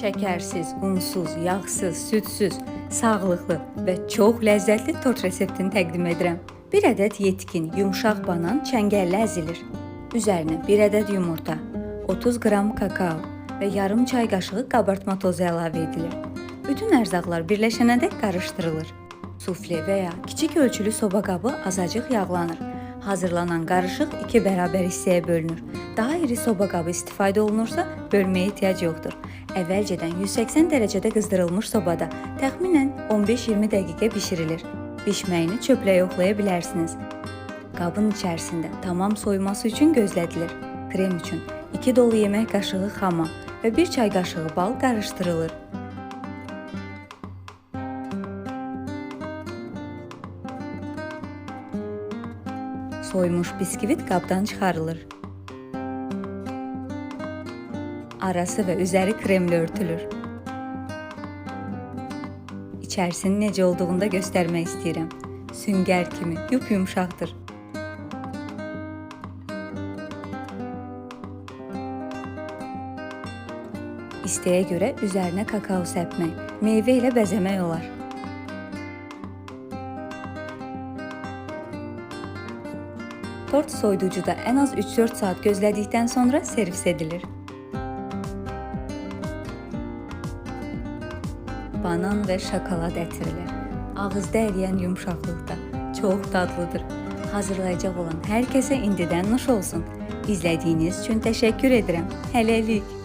Şəkərsiz, unsuz, yağsız, südsüz, sağlıqlı və çox ləzzətli tort reseptini təqdim edirəm. 1 ədəd yetkin, yumşaq banan çəngəllə əzilir. Üzərinə 1 ədəd yumurta, 30 qram kakao və yarım çay qaşığı qabartma tozu əlavə edilir. Bütün ərzaqlar birləşənədək qarışdırılır. Sufle və ya kiçik ölçülü soba qabı azacıq yağlanır. Hazırlanan qarışıq iki bərabər hissəyə bölünür. Daha iri soba qabı istifadə olunursa, bölməyə ehtiyac yoxdur. Əvvəlcədən 180 dərəcədə qızdırılmış sobada təxminən 15-20 dəqiqə bişirilir. Bişməyini çöplə yoxlaya bilərsiniz. Qabın içərisində tamam soyması üçün gözlədilir. Krem üçün 2 dolu yemək qaşığı xama və 1 çay qaşığı bal qarışdırılır. Soymuş biskvit qabdan çıxarılır. Arası və üzəri kremlə örtülür. İçərisinin necə olduğunu da göstərmək istəyirəm. Süngər kimi yup-yumşaqdır. İstəyə görə üzərinə kakao səpmək, meyvə ilə bəzəmək olar. Tort soyuducuda en az 3-4 saat gözlədikdən sonra servis edilir. Banan və şokolad ətirilir. Ağızda əriyən yumşaqlıqda. Çox dadlıdır. Hazırlayacaq olan hər kəsə indidən nuş olsun. İzlədiyiniz üçün təşəkkür edirəm. Hələlik.